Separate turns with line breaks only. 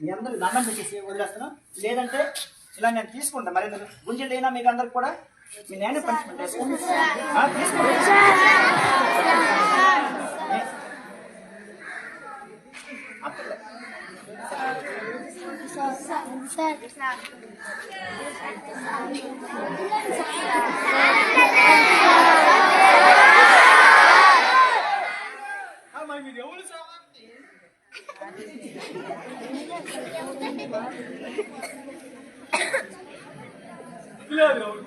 మీ అందరూ దండం పెట్టేసి వదిలేస్తాను లేదంటే ఇలా నేను తీసుకుంటాను మరి గుంజలు అయినా మీకు అందరికి కూడా మీ నేను పంచుకుంటే మరి మీరు ఎవరు సార్ Claro.